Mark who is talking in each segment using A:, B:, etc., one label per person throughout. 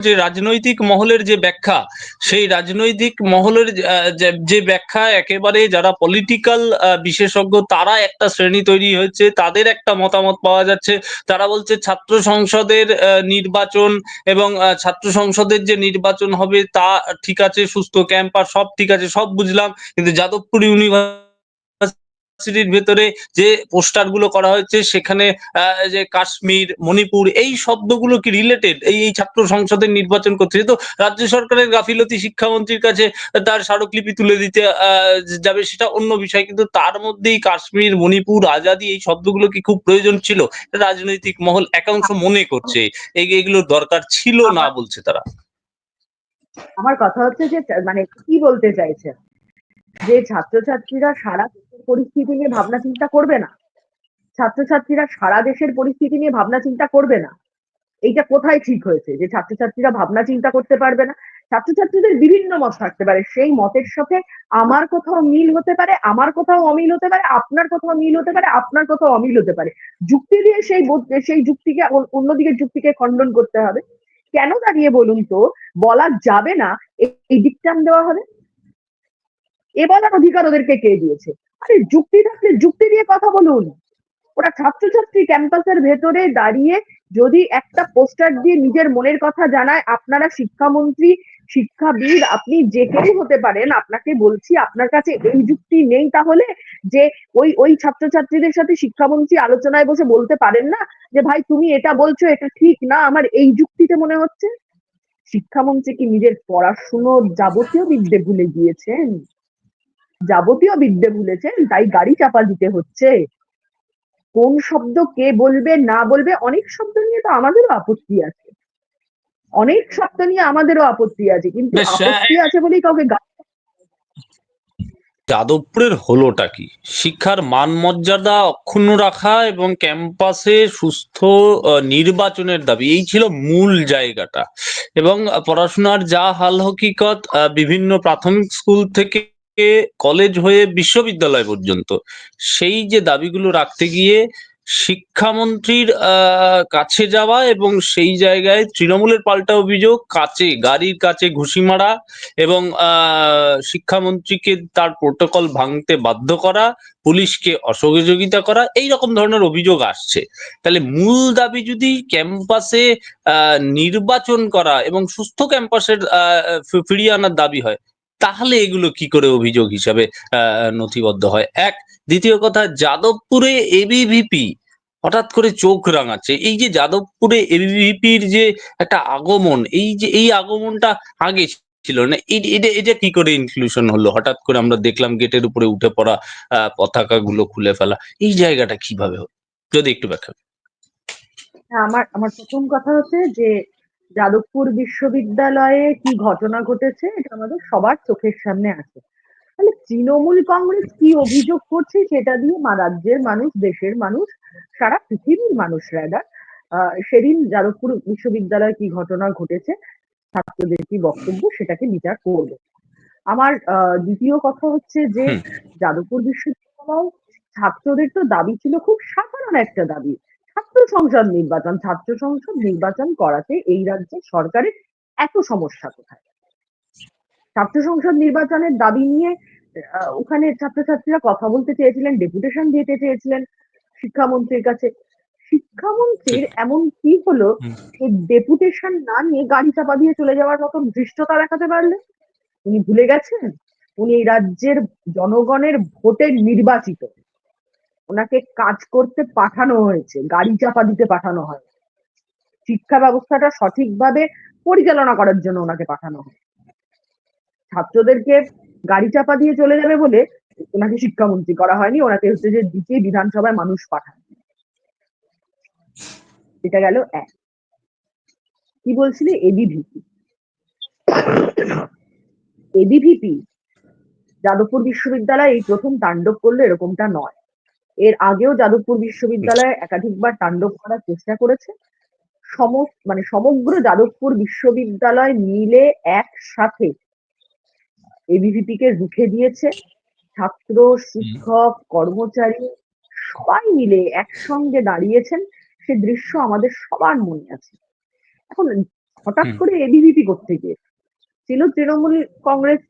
A: যে রাজনৈতিক মহলের যে ব্যাখ্যা, সেই রাজনৈতিক মহলের যে- ব্যাখ্যা একেবারে যারা পলিটিক্যাল বিশেষজ্ঞ, তারা একটা শ্রেণি তৈরি হয়েছে, তাদের একটা মতামত পাওয়া যাচ্ছে। তারা বলছে ছাত্র সংসদের নির্বাচন এবং ছাত্র সংসদের যে নির্বাচন হবে তা ঠিক আছে, সুস্থ ক্যাম্পাস সব ঠিক আছে, সব বুঝলাম। কিন্তু যাদবপুর ইউনিভার্সিটির ভেতরে যে পোস্টারগুলো করা হয়েছে সেখানে যে কাশ্মীর মণিপুর এই শব্দগুলো কি রিলেটেড এই এই ছাত্র সংসদের নির্বাচন করছে তো রাজ্য সরকারের গাফিলতি শিক্ষামন্ত্রীর কাছে তার স্মারকলিপি তুলে দিতে যাবে সেটা অন্য বিষয়। কিন্তু তার মধ্যেই কাশ্মীর মণিপুর আজাদি এই শব্দগুলো কি খুব প্রয়োজন ছিল? রাজনৈতিক মহল একাংশ মনে করছে। এই এগুলোর দরকার ছিল না বলছে তারা।
B: আমার কথা হচ্ছে যে মানে কি বলতে চাইছেন যে ছাত্রছাত্রীরা সারা পরিস্থিতি নিয়ে ভাবনা চিন্তা করবে না। ছাত্রছাত্রীরা সারা দেশের পরিস্থিতি নিয়ে ভাবনা চিন্তা করবে না। এইটা কোথায় ঠিক হয়েছে যে ছাত্রছাত্রীরা ভাবনা চিন্তা করতে পারবে না? ছাত্রছাত্রীদের বিভিন্ন মত থাকতে পারে। সেই মতের সাথে আমার কোথাও মিল হতে পারে, আমার কোথাও অমিল হতে পারে, আপনার কোথাও মিল হতে পারে, আপনার কোথাও অমিল হতে পারে। যুক্তি দিয়ে সেই সেই যুক্তিকে অন্য- অন্যদিকের যুক্তিকে খণ্ডন করতে হবে। কেন দাঁড়িয়ে বলুন তো? বলা যাবে না, এই ডিকটাম দেওয়া হবে। এ বলার অধিকার ওদেরকে কে দিয়েছে? আরে যুক্তি থাকলে যুক্তি দিয়ে কথা বলুন। ওরা ছাত্রছাত্রী ক্যাম্পাসের ভেতরে দাঁড়িয়ে যদি একটা পোস্টার দিয়ে নিজের মনের কথা জানায়, আপনারা শিক্ষামন্ত্রী, শিক্ষাবিদ, আপনি যে কেউ হতে পারেন, আপনাকে বলছি, আপনার কাছে এই যুক্তি নেই তাহলে যে ওই ওই ছাত্রছাত্রীদের সাথে শিক্ষামন্ত্রী আলোচনায় বসে বলতে পারেন না যে, ভাই, তুমি এটা বলছো, এটা ঠিক না, আমার এই যুক্তিতে মনে হচ্ছে? শিক্ষামন্ত্রী কি নিজের পড়াশুনোর যাবতীয় বিদ্যে ভুলে গিয়েছেন? যাবতীয় বিদ্যে ভুলেছেন তাই গাড়ি চাপা দিতে হচ্ছে। কোন শব্দ কে বলবে না বলবে অনেক শব্দ নিয়ে তো আমাদেরও আপত্তি আছে। অনেক শব্দ নিয়ে আমাদেরও আপত্তি আছে কিন্তু আপত্তি আছে বলেই কাউকে
A: যাদবপুরের হলোটা কি? শিক্ষার মান মর্যাদা অক্ষুণ্ণ রাখা এবং ক্যাম্পাসে সুস্থ আহ, নির্বাচনের দাবি এই ছিল মূল জায়গাটা। এবং পড়াশোনার যা হাল হকিকত আহ, বিভিন্ন প্রাথমিক স্কুল থেকে কলেজ হয়ে বিশ্ববিদ্যালয় পর্যন্ত। সেই যে দাবিগুলো রাখতে গিয়ে শিক্ষামন্ত্রীর কাছে যাওয়া এবং সেই জায়গায় তৃণমূলের পাল্টা অভিযোগ কাছে গাড়ির কাছে ঘুষি মারা এবং শিক্ষামন্ত্রীকে তার প্রোটোকল ভাঙতে বাধ্য করা, পুলিশকে অসহযোগিতা করা, এই রকম ধরনের অভিযোগ আসছে। তাহলে মূল দাবি যদি ক্যাম্পাসে নির্বাচন করা এবং সুস্থ ক্যাম্পাসের ফিরিয়ে আনার দাবি হয় তাহলে এগুলো কি করে অভিযোগ হিসাবে নথিবদ্ধ হয়? এক, দ্বিতীয় কথা, যাদবপুরে এবিভিপি হঠাৎ করে চোখ রাঙাচ্ছে। এই যে যাদবপুরে এবিভিপির যে একটা আগমন, এই যে, এই আগমনটা আগে ছিল না এটা এটা কি করে ইনক্লুশন হলো? হঠাৎ করে আমরা দেখলাম গেটের উপরে উঠে পড়া পতাকা গুলো খুলে ফেলা। এই জায়গাটা কীভাবে হলো? যদি একটু ব্যাখ্যা
B: আমার আমার প্রথম কথা হচ্ছে যে যাদবপুর বিশ্ববিদ্যালয়ে কি ঘটনা ঘটেছে এটা আমাদের সবার চোখের সামনে আছে। তাহলে তৃণমূল কংগ্রেস কি অভিযোগ করছে সেটা দিয়ে মা রাজ্যের মানুষ দেশের মানুষ সারা পৃথিবীর মানুষ রাডার সেদিন যাদবপুর বিশ্ববিদ্যালয়ে কি ঘটনা ঘটেছে ছাত্রদের কি বক্তব্য সেটাকে বিচার করবে। আমার আহ, দ্বিতীয় কথা হচ্ছে যে যাদবপুর বিশ্ববিদ্যালয় ছাত্রদের তো দাবি ছিল খুব সাধারণ একটা দাবি। ছাত্র সংসদ নির্বাচন ছাত্র সংসদ নির্বাচন করাতে এই রাজ্যে সরকারের এত সমস্যা কোথায়? ছাত্র সংসদ নির্বাচনের দাবি নিয়ে ওখানে ছাত্রছাত্রীরা কথা বলতে চেয়েছিলেন ডেপুটেশন দিতে চেয়েছিলেন শিক্ষামন্ত্রীর কাছে। শিক্ষামন্ত্রীর এমন কি হলো। এই ডেপুটেশন না নিয়ে গাড়ি চাপা দিয়ে চলে যাওয়ার মতন ধৃষ্টতা দেখাতে পারলেন? উনি ভুলে গেছেন? উনি এই রাজ্যের জনগণের ভোটের নির্বাচিত। ওনাকে কাজ করতে পাঠানো হয়েছে, গাড়ি চাপা দিতে পাঠানো হয়। শিক্ষা ব্যবস্থাটা সঠিকভাবে পরিচালনা করার জন্য ওনাকে পাঠানো হয়। ছাত্রদেরকে গাড়ি চাপা দিয়ে চলে যাবে বলে ওনাকে শিক্ষামন্ত্রী করা হয়নি, ওনাকে হচ্ছে যে দিকে বিধানসভায় মানুষ পাঠায় এটা গেল এক। কি বলছিলে? এবিভিপি এবিভিপি যাদবপুর বিশ্ববিদ্যালয় এই প্রথম তাণ্ডব করল এরকমটা নয়। এর আগেও যাদবপুর বিশ্ববিদ্যালয়ে একাধিকবার তাণ্ডব করার চেষ্টা করেছে। সম মানে সমগ্র যাদবপুর বিশ্ববিদ্যালয় মিলে একসাথে এবিভিপি কে রুখে দিয়েছে। ছাত্র শিক্ষক কর্মচারী সবাই মিলে একসঙ্গে দাঁড়িয়েছেন। সে দৃশ্য আমাদের সবার মনে আছে। এখন হঠাৎ করে এবিভিপি করতে গিয়ে ছিল তৃণমূল কংগ্রেস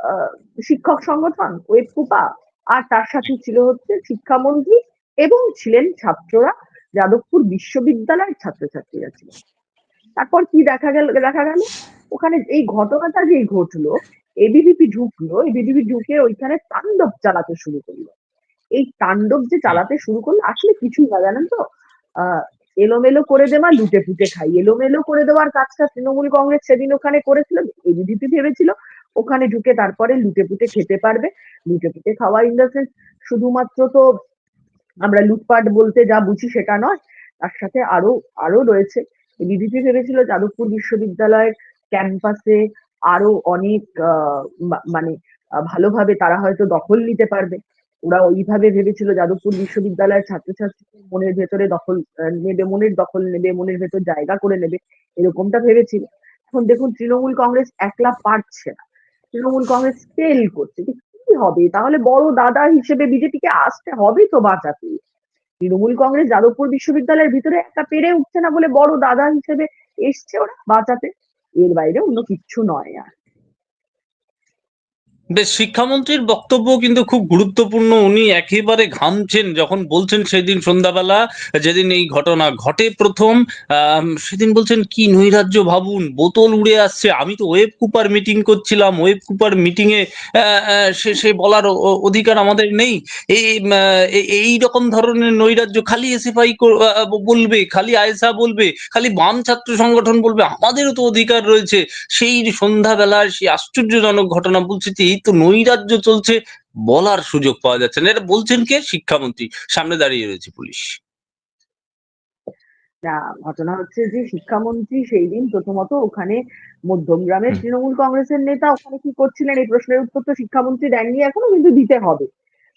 B: আহ, শিক্ষক সংগঠন ওয়েব কুপা আর তার সাথে ছিল হচ্ছে শিক্ষামন্ত্রী এবং ছিলেন ছাত্ররা, যাদবপুর বিশ্ববিদ্যালয়ের ছাত্রছাত্রীরা ছিল। তারপর কি দেখা গেল দেখা গেল? ওখানে এই ঘটনাটা যে ঘটলো এবিভিপি ঢুকলো এবিভিপি ঢুকে ওইখানে তাণ্ডব চালাতে শুরু করল। এই তাণ্ডব যে চালাতে শুরু করল, আসলে কিছুই না, জানেন তো? আহ, এলোমেলো করে দেওয়া লুটে ফুটে খাই। এলোমেলো করে দেওয়ার কাজটা তৃণমূল কংগ্রেস সেদিন ওখানে করেছিল এবিভিপি ভেবেছিল। ওখানে ঢুকে তারপরে লুটে ফুটে খেতে পারবে। লুটে ফুটে খাওয়া ইন দ্য সেন্স শুধুমাত্র তো আমরা লুটপাট বলতে যা বুঝি সেটা নয়, তার সাথে আরও আরও রয়েছে। বিজেপি ভেবেছিল যাদবপুর বিশ্ববিদ্যালয়ের ক্যাম্পাসে আরও অনেক মানে ভালোভাবে তারা হয়তো দখল নিতে পারবে। ওরা ওইভাবে ভেবেছিল যাদবপুর বিশ্ববিদ্যালয়ের ছাত্রছাত্রীদের মনের ভেতরে দখল নেবে, মনের দখল নেবে, মনের ভেতর জায়গা করে নেবে, এরকমটা ভেবেছিল। এখন দেখুন তৃণমূল কংগ্রেস একলা পারছে না। তৃণমূল কংগ্রেস ফেল করছে। কি হবে? তাহলে বড় দাদা হিসেবে বিজেপিকে আসতে হবে তো বাঁচাতে। তৃণমূল কংগ্রেস যাদবপুর বিশ্ববিদ্যালয়ের ভিতরে একটা পেরে উঠছে না বলে বড় দাদা হিসেবে এসছে ওরা বাঁচাতে। এর বাইরে অন্য কিচ্ছু নয় আর।
A: বেশ, শিক্ষামন্ত্রীর বক্তব্য কিন্তু খুব গুরুত্বপূর্ণ। উনি একেবারে ঘামছেন যখন বলছেন সেদিন সন্ধ্যাবেলা, যেদিন এই ঘটনা ঘটে প্রথম সেদিন বলছেন, কি নৈরাজ্য ভাবুন, বোতল উড়ে আসছে। আমি তো ওয়েব কুপার মিটিং করছিলাম, ওয়েব কুপার মিটিং এ সে সে বলার অধিকার আমাদের নেই। এই এই রকম ধরনের নৈরাজ্য খালি এসএফআই বলবে, খালি আয়সা বলবে, খালি বাম ছাত্র সংগঠন বলবে। আমাদেরও তো অধিকার রয়েছে। সেই সন্ধ্যাবেলার সেই আশ্চর্যজনক ঘটনা বলছে তো নৈরাজ্য চলছে বলার সুযোগ পাওয়া যাচ্ছে না। এটা বলছেন কে? শিক্ষামন্ত্রী। সামনে দাঁড়িয়ে রয়েছে পুলিশ।
B: না ঘটনা হচ্ছে যে শিক্ষামন্ত্রী সেই দিন প্রথমত ওখানে মধ্যমগ্রামের। তৃণমূল কংগ্রেসের নেতা ওখানে কি করছিলেন? এই প্রশ্নের উত্তর তো শিক্ষামন্ত্রী দেননি এখনও কিন্তু দিতে হবে।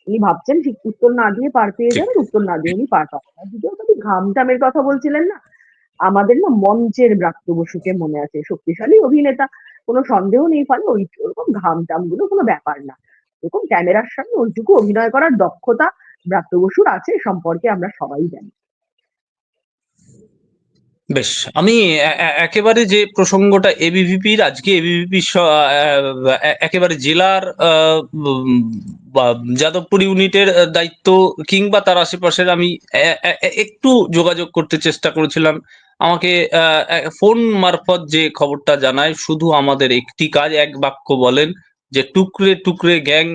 B: উনি ভাবছেন উত্তর না দিয়ে পার পেয়ে। যাবেন উত্তর না দিয়ে উনি পার পাবেন আর দ্বিতীয় কথা ঘাম টামের কথা বলছিলেন না আমাদের না মঞ্চের ব্রাত্য বসুকে মনে আছে শক্তিশালী অভিনেতা। কোনো সন্দেহ নেই, ফলে ওই ওরকম ঘাম টামগুলো কোনো ব্যাপার না। এরকম ক্যামেরার সামনে ওইটুকু অভিনয় করার দক্ষতা ব্রাত্য বসুর আছে সম্পর্কে আমরা সবাই জানি।
A: বেশ, আমি একেবারে যে প্রসঙ্গটা এবিভিপির আজকে এবিভিপি একেবারে জেলার যাদবপুর ইউনিটের দায়িত্ব কিংবা তার আশেপাশের আমি একটু যোগাযোগ করতে চেষ্টা করেছিলাম। আমাকে ফোন মারফত যে খবরটা জানায়, শুধু আমাদের একটি কাজ, এক বাক্য বলেন যে টুকরে টুকরে গ্যাং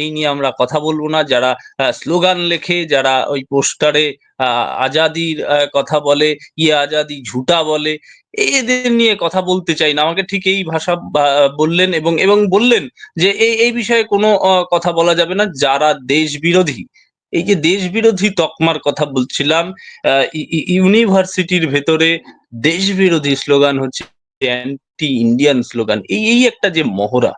A: এই নিয়ে আমরা কথা বলব না। যারা স্লোগান লেখে, যারা ওই পোস্টারে আজাদির কথা বলে ইয়ে আজাদি ঝুটা বলে, এদের নিয়ে কথা বলতে চাই না। আমাকে ঠিক এই ভাষা বললেন এবং এবং বললেন যে এই এই বিষয়ে কোনো কথা বলা যাবে না। যারা দেশ বিরোধী এই যে দেশ বিরোধী তকমার কথা বলছিলাম ইউনিভার্সিটির ভেতরে দেশ বিরোধী স্লোগান হচ্ছে অ্যান্টি ইন্ডিয়ান স্লোগান। এই এই একটা যে মহড়া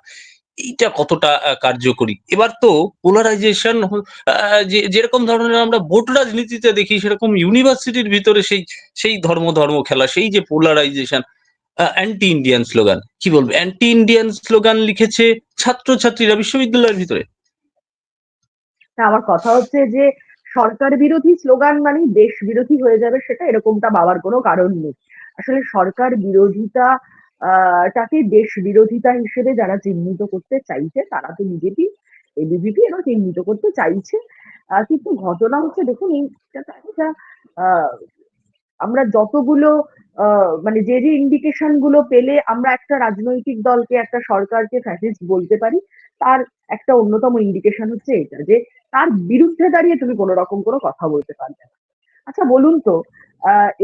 A: এইটা কতটা কার্যকরী? এবার তো পোলারাইজেশন যেরকম ধরনের আমরা ভোট রাজনীতিতে দেখি, সেরকম ইউনিভার্সিটির ভিতরে সেই সেই ধর্ম ধর্ম খেলা, সেই যে পোলারাইজেশন অ্যান্টি ইন্ডিয়ান স্লোগান কি বলব? অ্যান্টি ইন্ডিয়ান স্লোগান লিখেছে ছাত্রছাত্রীরা বিশ্ববিদ্যালয়ের ভিতরে।
B: আমার কথা হচ্ছে যে সরকার বিরোধী স্লোগান মানে দেশ বিরোধী হয়ে যাবে, সেটা এরকমটা বাবার কোনো কারণ নেই। আসলে সরকার বিরোধিতা টাকে দেশ বিরোধিতা হিসেবে যারা চিহ্নিত করতে চাইছে, তারা তো বিজেপি এবিভিপি এরা চিহ্নিত করতে চাইছে। কিন্তু ঘটনা হচ্ছে, দেখুন এইটা আমরা যতগুলো মানে যে যে ইন্ডিকেশনগুলো পেলে আমরা একটা রাজনৈতিক দলকে, একটা সরকারকে ফ্যাসিস্ট বলতে পারি, তার একটা অন্যতম ইন্ডিকেশন হচ্ছে এটা, যে তার বিরুদ্ধে দাঁড়িয়ে তুমি কোনো রকম কোনো কথা বলতে পারবে না। আচ্ছা বলুন তো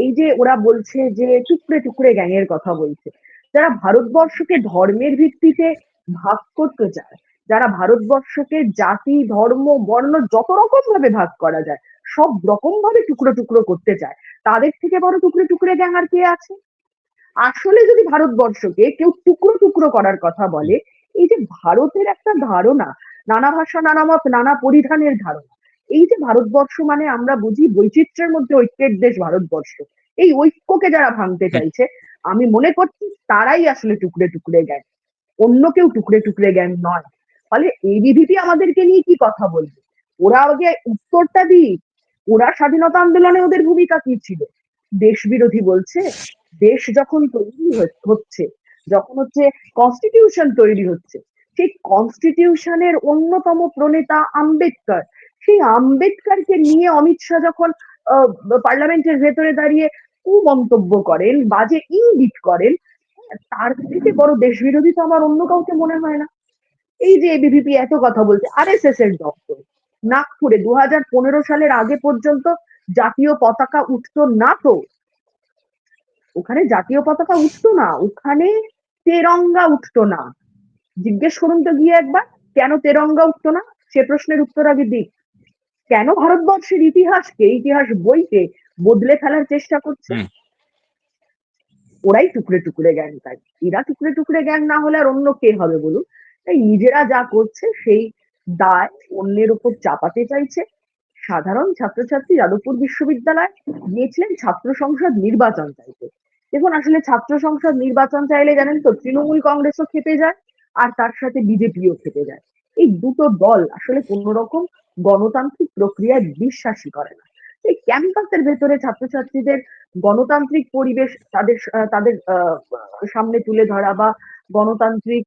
B: এই যে ওরা বলছে যে টুকরে টুকরে গ্যাংয়ের কথা বলছে যারা ভারতবর্ষকে ধর্মের ভিত্তিতে ভাগ করতে চায় যারা ভারতবর্ষকে জাতি ধর্ম বর্ণ যত রকম ভাবে ভাগ করা যায় সব রকম ভাবে টুকরো টুকরো করতে চায় তাদের থেকে বড় টুকরে টুকরে গ্যাং আর কে আছে? আসলে যদি ভারতবর্ষকে কেউ টুকরো টুকরো করার কথা বলে এই যে ভারতের একটা ধারণা নানা ভাষা নানা মত নানা পরিধানের ধারণা এই যে ভারতবর্ষ মানে আমরা বুঝি বৈচিত্র্যের মধ্যে ঐক্যের দেশ ভারতবর্ষ এই ঐক্যকে যারা ভাঙতে চাইছে আমি মনে করছি তারাই আসলে টুকরে টুকরে গ্যাং অন্য কেউ টুকরে টুকরে গ্যাং নয়। ফলে এবিভিপি আমাদেরকে নিয়ে কি কথা বলবে? ওরা আগে উত্তরটা দিক। ওরা স্বাধীনতা আন্দোলনে ওদের ভূমিকা কি ছিল? দেশ বিরোধী বলছে, দেশ যখন তৈরি হচ্ছে, যখন হচ্ছে কনস্টিটিউশন তৈরি হচ্ছে, সেই কনস্টিটিউশনের অন্যতম প্রণেতা আম্বেদকর। সেই আম্বেদকরকে নিয়ে অমিত শাহ যখন পার্লামেন্টের ভেতরে দাঁড়িয়ে কুমন্তব্য করেন, বাজে ইঙ্গিত করেন, তার থেকে বড় দেশ বিরোধী তো আমার অন্য কাউকে মনে হয় না। এই যে এবিভিপি এত কথা বলছে আর এস এস এর দপ্তর, নাগপুরে দু হাজার পনেরো সালের আগে পর্যন্ত জাতীয় পতাকা উঠতো না তো। ওখানে জাতীয় পতাকা উঠতো না, ওখানে তেরঙ্গা উঠতো না। জিজ্ঞেস করুন তো গিয়ে একবার, কেন তেরঙ্গা উঠতো না? সে প্রশ্নের উত্তর আগে দিক কেন ভারতবর্ষের ইতিহাসকে, ইতিহাস বইকে বদলে ফেলার চেষ্টা করছে। ওরাই টুকরে টুকরে জ্ঞান তাই এরা টুকরে টুকরে জ্ঞান না হলে আর অন্য কে হবে বলুন? তাই নিজেরা যা করছে সেই দায় অন্যের উপর চাপাতে চাইছে। সাধারণ ছাত্রছাত্রী যাদবপুর বিশ্ববিদ্যালয় গিয়েছিলেন ছাত্র সংসদ নির্বাচন চাইতে। দেখুন আসলে ছাত্র সংসদ নির্বাচন চাইলে জানেন তো তৃণমূল কংগ্রেসও খেপে যায় আর তার সাথে বিজেপিও খেপে যায়। এই দুটো দল আসলে কোন রকম গণতান্ত্রিক প্রক্রিয়ায় বিশ্বাসী করে না। এই ক্যাম্পাসের ভেতরে ছাত্রছাত্রীদের গণতান্ত্রিক পরিবেশ তাদের তাদের সামনে তুলে ধরা বা গণতান্ত্রিক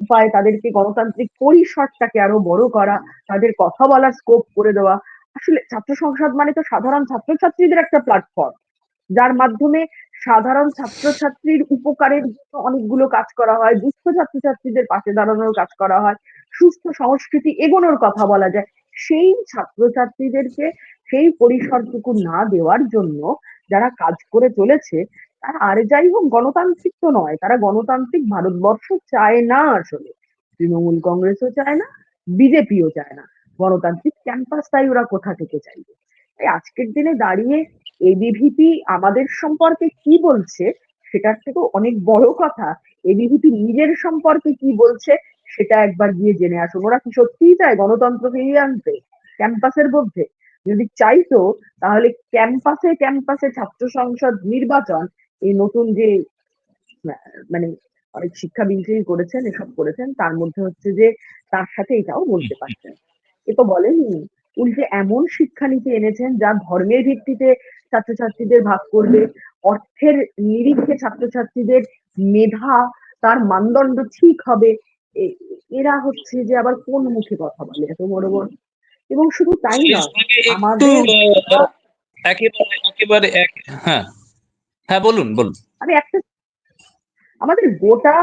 B: উপায়ে তাদেরকে গণতান্ত্রিক পরিসরটাকে আরও বড় করা, তাদের কথা বলার স্কোপ করে দেওয়া। আসলে ছাত্র সংসদ মানে তো সাধারণ ছাত্রছাত্রীদের একটা প্ল্যাটফর্ম যার মাধ্যমে সাধারণ ছাত্রছাত্রীর উপকারের জন্য অনেকগুলো কাজ করা হয়, দুস্থ ছাত্রছাত্রীদের পাশে দাঁড়ানোর কাজ করা হয়, সুস্থ সংস্কৃতি এগোনোর কথা বলা যায়। সেই ছাত্রছাত্রীদেরকে সেই পরিসরটুকু না দেওয়ার জন্য যারা কাজ করে চলেছে, তারা আর যাই হোক গণতান্ত্রিক তো নয়, তারা গণতান্ত্রিক ভারতবর্ষ চায় না আসলে। তৃণমূল কংগ্রেসও চায় না, বিজেপিও চায় না। গণতান্ত্রিক ক্যাম্পাস তাই ওরা কোথা থেকে চাইবে? তাই আজকের দিনে দাঁড়িয়ে এবিভিপি আমাদের সম্পর্কে কি বলছে, সেটার থেকেও অনেক বড় কথা। এবিভিপি নিজের সম্পর্কে কি বলছে সেটা একবার গিয়ে জেনে আসুন। ওরা কি সত্যিই চায়? গণতন্ত্র ফিরিয়ে আনতে? ক্যাম্পাসের মধ্যে? যদি চাইতো, তাহলে ক্যাম্পাসে ক্যাম্পাসে ছাত্র সংসদ নির্বাচন, এই নতুন যে মানে অনেক শিক্ষা শিক্ষাবিদ করেছেন, এসব করেছেন, তার মধ্যে হচ্ছে যে, তার সাথে এটাও বলতে পারছেন এ তো বলেনি উল্টে এমন শিক্ষানীতি এনেছেন, যা ধর্মের ভিত্তিতে ছাত্রছাত্রীদের ভাগ করবে। অর্থের নিরিখে ছাত্রছাত্রীদের মেধা, তার মানদণ্ড ঠিক হবে। এরা হচ্ছে যে আবার কোন মুখে কথা বলে এত বড় বড় এবং শুধু তাই না আমাদের
A: একেবারে একেবারে হ্যাঁ হ্যাঁ বলুন বলুন।
B: আমি একটা আমাদের গোটা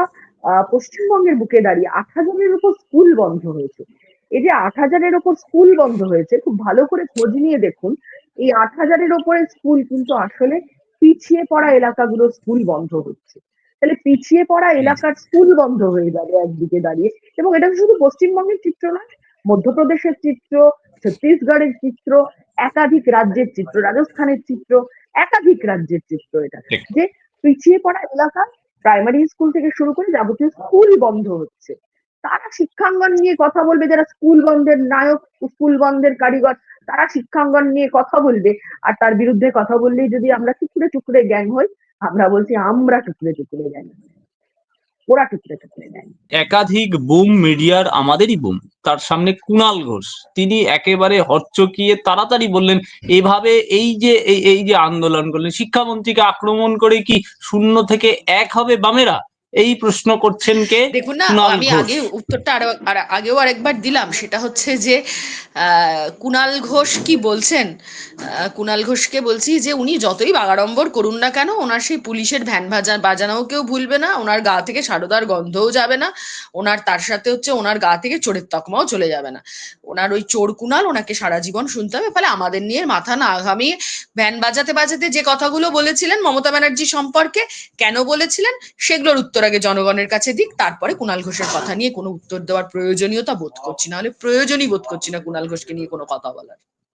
B: পশ্চিমবঙ্গের বুকে দাঁড়িয়ে আট হাজারের উপর স্কুল বন্ধ হয়েছে। এই যে আট হাজারের উপর স্কুল বন্ধ হয়েছে খুব ভালো করে খোঁজ নিয়ে দেখুন এই আট হাজারের উপরে স্কুল কিন্তু আসলে পিছিয়ে পড়া এলাকাগুলো স্কুল বন্ধ হচ্ছে। তাহলে পিছিয়ে পড়া এলাকার স্কুল বন্ধ হয়ে যাবে একদিকে দাঁড়িয়ে। এবং এটা শুধু পশ্চিমবঙ্গের চিত্র নয় মধ্যপ্রদেশের চিত্র ছত্তিশগড়ের চিত্র একাধিক রাজ্যের চিত্র রাজস্থানের চিত্র একাধিক রাজ্যের চিত্র এটা। যে পিছিয়ে পড়া এলাকা প্রাইমারি স্কুল থেকে শুরু করে যাবতীয় স্কুল বন্ধ হচ্ছে। তারা শিক্ষাঙ্গন নিয়ে কথা বলবে যারা স্কুল বন্ধের নায়ক স্কুল বন্ধের কারিগর তারা শিক্ষাঙ্গন নিয়ে কথা বলবে। আর তার বিরুদ্ধে কথা বললেই যদি আমরা টুকরে টুকরে গ্যাং হই আমরা বলছি, আমরা টুকরে টুকরে যাই ওরা টুকরে টুকরে যাই
A: একাধিক বুম মিডিয়ার আমাদেরই বুম। তার সামনে কুনাল ঘোষ। তিনি একেবারে হরচকিয়ে তাড়াতাড়ি বললেন, এভাবে এই যে এই যে আন্দোলন করলেন, শিক্ষামন্ত্রীকে আক্রমণ করে কি শূন্য থেকে এক হবে বামেরা? এই প্রশ্ন করছেন কে?
C: দেখুন না আমি আগে উত্তরটা আরও আর- আগেও আরেকবার দিলাম সেটা হচ্ছে যে আহ, কুণাল ঘোষ কি বলছেন? কুণাল ঘোষকে বলছি যে উনি যতই বাগাড়ম্বর করুন না কেন ওনার সেই পুলিশের ভ্যান ভাজা বাজানোও কেউ ভুলবে না ওনার গা থেকে সারদার গন্ধও যাবে না ওনার তার সাথে হচ্ছে ওনার গা থেকে চোরের তকমাও চলে যাবে না। ওনার ওই চোর কুনাল ওনাকে সারা জীবন শুনতে হবে ফলে আমাদের নিয়ে মাথা না আগামী ভ্যান বাজাতে বাজাতে যে কথাগুলো বলেছিলেন মমতা ব্যানার্জি সম্পর্কে কেন বলেছিলেন? সেগুলোর উত্তর আগে জনগণের কাছে দিক, তারপরে কুণাল ঘোষের কথা নিয়ে কোনো উত্তর দেওয়ার প্রয়োজনীয়তা বোধ করছি না। হলে প্রয়োজনই বোধ করছি না কুণাল ঘোষকে নিয়ে কোনো কথা বলার।